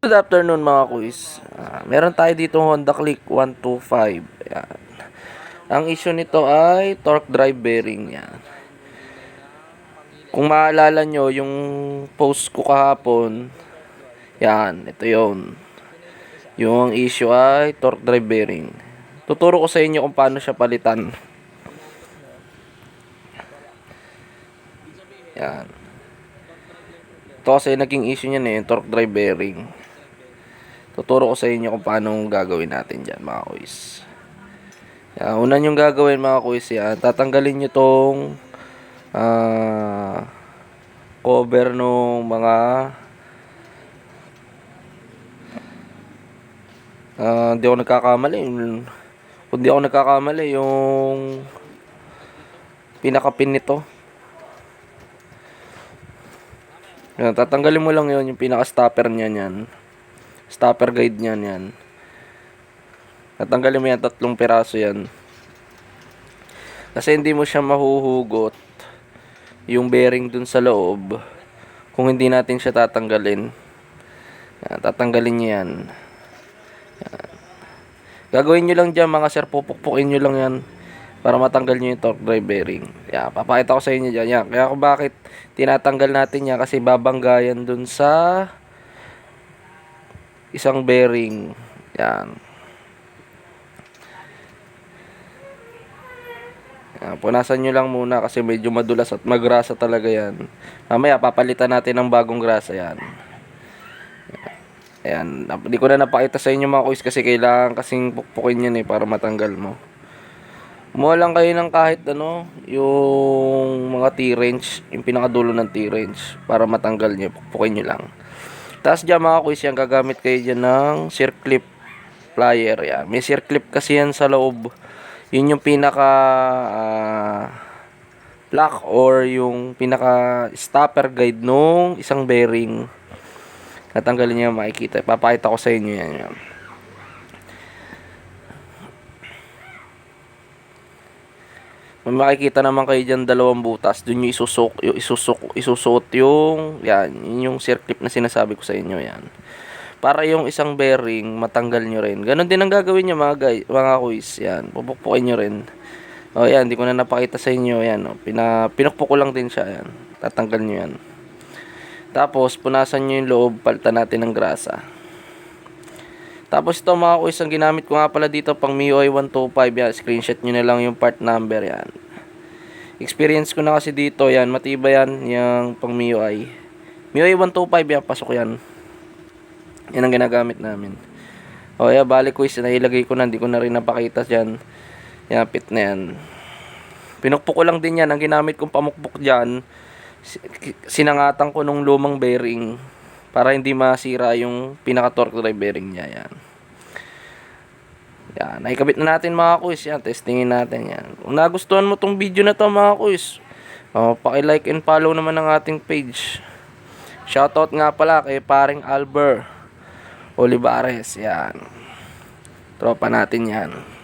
Good afternoon mga kuis. Ah, meron tayo dito Honda Click 125. Yan. Ang issue nito ay torque drive bearing. Yan. Kung maalala nyo, yung post ko kahapon, yan, ito yon. Yung issue ay torque drive bearing. Tuturo ko sa inyo kung paano siya palitan. Yan. Ito kasi naging issue niyan eh, yung torque drive bearing. Tuturo ko sa inyo kung paano gagawin natin dyan mga kuis. Yan, una yung gagawin mga kuis yan, tatanggalin nyo tong ah, cover nung mga ah, hindi ako nagkakamali. Kung di ako nagkakamali, yung pinakapin nito. Yan, tatanggalin mo lang yon yung pinaka-stopper niya niyan. Stopper guide niyan yan. Tatanggalin mo yan, tatlong piraso yan. Kasi hindi mo siya mahuhugot yung bearing dun sa loob kung hindi natin siya tatanggalin. Yan, tatanggalin niyo yan. Gagawin nyo lang dyan mga sir, pupukpukin nyo lang yan para matanggal nyo yung torque drive bearing. Yan, papakita ko sa inyo dyan. Yan. Kaya kung bakit tinatanggal natin yan kasi babanggayan dun sa isang bearing. Yan. Yan, punasan nyo lang muna kasi medyo madulas at magrasa talaga yan. Mamaya papalitan natin ng bagong grasa yan. Ayan, hindi ko na napakita sa inyo mga kuys kasi kailangan kasing pukpukin yan eh para matanggal mo. Kumuha lang kayo ng kahit ano, yung mga T-wrench, yung pinakadulo ng T-wrench para matanggal nyo, pukpukin nyo lang. Tapos dyan mga kuys, yan gagamit kayo dyan ng circlip plier. Yan. May circlip kasi yan sa loob. Yun yung pinaka uh, lock or yung pinaka stopper guide nung isang bearing. Natanggalin niya makikita. Papakita ko sa inyo yan. yan. May makikita naman kayo dyan dalawang butas. Doon yung isusuk, yung isusuk, isusuot yung, yan, yun yung circlip na sinasabi ko sa inyo, yan. Para yung isang bearing, matanggal nyo rin. Ganon din ang gagawin nyo mga guys, mga kuys, yan. Pupukpukin nyo rin. O yan, hindi ko na napakita sa inyo, yan. O, pina, pinukpok ko lang din siya, yan. Tatanggal nyo yan. Tapos, punasan nyo yung loob, palitan natin ng grasa. Tapos ito mga kuys, ang ginamit ko nga pala dito pang MIUI 125 yan. Screenshot nyo na lang yung part number yan. Experience ko na kasi dito yan. Matibay yan yung pang MIUI. MIUI 125 yan. Pasok yan. Yan ang ginagamit namin. O yeah, balik kuys. Nailagay ko na. Hindi ko na rin napakita dyan. Yan, pit na yan. Pinukpok ko lang din yan. Ang ginamit kong pamukpok dyan. Sinangatan ko nung lumang bearing para hindi masira yung pinaka-torque drive bearing niya. Yan. Yan. Nakikabit na natin mga kuys. Yan. Testingin natin yan. Kung nagustuhan mo tong video na to mga kuys, oh, paki-like and follow naman ng ating page. Shoutout nga pala kay paring Albert Olivares. Yan. Tropa natin yan.